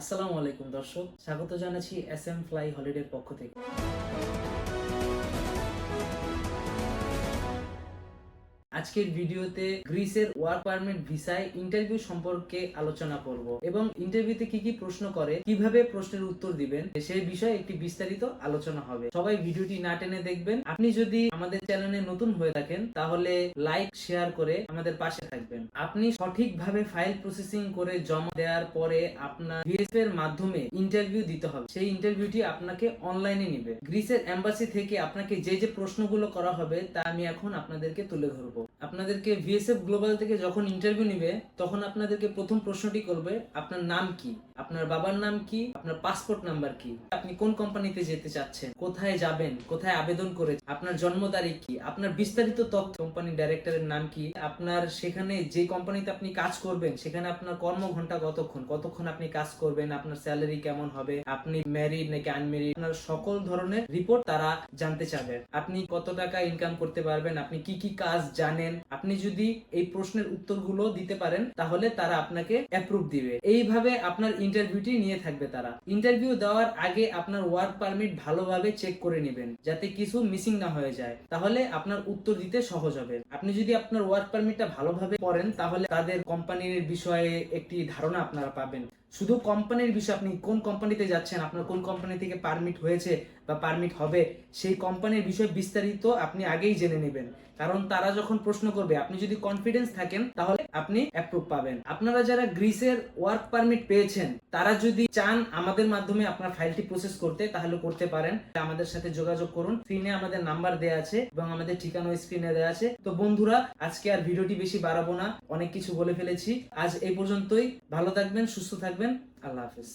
আসসালামু আলাইকুম দর্শক স্বাগত জানাচ্ছি এস এম ফ্লাই হলিডের পক্ষ থেকে। আজকের ভিডিওতে গ্রিসের ওয়ার্ক পারমিট ভিসায় ইন্টারভিউ সম্পর্কে আলোচনা করব এবং ইন্টারভিউতে কি কি প্রশ্ন করে, কীভাবে প্রশ্নের উত্তর দিবেন সেই বিষয়ে একটি বিস্তারিত আলোচনা হবে। সবাই ভিডিওটি না টেনে দেখবেন। আপনি যদি আমাদের চ্যানেলে নতুন হয়ে থাকেন, তাহলে লাইক, শেয়ার করে আমাদের পাশে থাকবেন। আপনি সঠিকভাবে ফাইল প্রসেসিং করে জমা দেওয়ার পরে আপনার ভিএসএফ এর মাধ্যমে ইন্টারভিউ দিতে হবে। সেই ইন্টারভিউটি আপনাকে অনলাইনে নিবে। গ্রিসের এম্বাসি থেকে আপনাকে যে যে প্রশ্নগুলো করা হবে, তা আমি এখন আপনাদেরকে তুলে ধরবো। আপনাদেরকে ভিএসএফ গ্লোবাল থেকে যখন ইন্টারভিউ নিবে, তখন আপনাদেরকে প্রথম প্রশ্নটি করবে, আপনার নাম কি? আপনার বাবার নাম কি? আপনার পাসপোর্ট নাম্বার কি? আপনি কোন কোম্পানিতে যেতে চাচ্ছেন? কোথায় যাবেন? কোথায় আবেদন করে আপনার জন্ম তারিখ কি? আপনার বিস্তারিত তথ্য কোম্পানি ডাইরেক্টরের নাম কি? আপনার সেখানে যে কোম্পানিতে আপনি কাজ করবেন, সেখানে আপনার কর্ম ঘণ্টা কতক্ষণ? কতক্ষণ আপনি কাজ করবেন? আপনার স্যালারি কেমন হবে? আপনি ম্যারিড নাকি আনম্যারিড আপনার সকল ধরনের রিপোর্ট তারা জানতে চাবেন আপনি কত টাকা ইনকাম করতে পারবেন? আপনি কি কি কাজ জানেন? আপনি যদি এই প্রশ্নের উত্তরগুলো দিতে পারেন, তাহলে তারা আপনাকে অ্যাপ্রুভ দিবে। এইভাবে আপনার ইন্টারভিউটি নিয়ে থাকবে তারা। ইন্টারভিউ দেওয়ার আগে আপনার ওয়ার্ক পারমিট ভালোভাবে চেক করে নেবেন, যাতে কিছু মিসিং না হয়ে যায়। তাহলে আপনার উত্তর দিতে সহজ হবে। আপনি যদি আপনার ওয়ার্ক পারমিটটা ভালোভাবে পড়েন, তাহলে তাদের কোম্পানির বিষয়ে একটি ধারণা আপনারা পাবেন। শুধু কোম্পানির বিষয়ে আপনি কোন কোম্পানিতে যাচ্ছেন, আপনার কোন কোম্পানি থেকে পারমিট হয়েছে বা পারমিট হবে, সেই কোম্পানির বিষয়ে বিস্তারিত আপনি আগেই জেনে নেবেন। কারণ তারা যখন প্রশ্ন করবে, আপনি যদি কনফিডেন্স থাকেন, তাহলে আপনি অ্যাপ্রুভ পাবেন। আপনারা যারা গ্রিসের ওয়ার্ক পারমিট পেয়েছেন, তারা যদি চান আমাদের মাধ্যমে আপনার ফাইলটি প্রসেস করতে, তাহলে করতে পারেন। আমাদের সাথে যোগাযোগ করুন। স্ক্রিনে আমাদের নাম্বার দেওয়া আছে এবং আমাদের ঠিকানা স্ক্রিনে দেওয়া আছে। তো বন্ধুরা, আজকে আর ভিডিওটি বেশি বাড়াবো না। অনেক কিছু বলে ফেলেছি। আজ এই পর্যন্তই। ভালো থাকবেন, সুস্থ থাকবেন আল্লাহ হাফেজ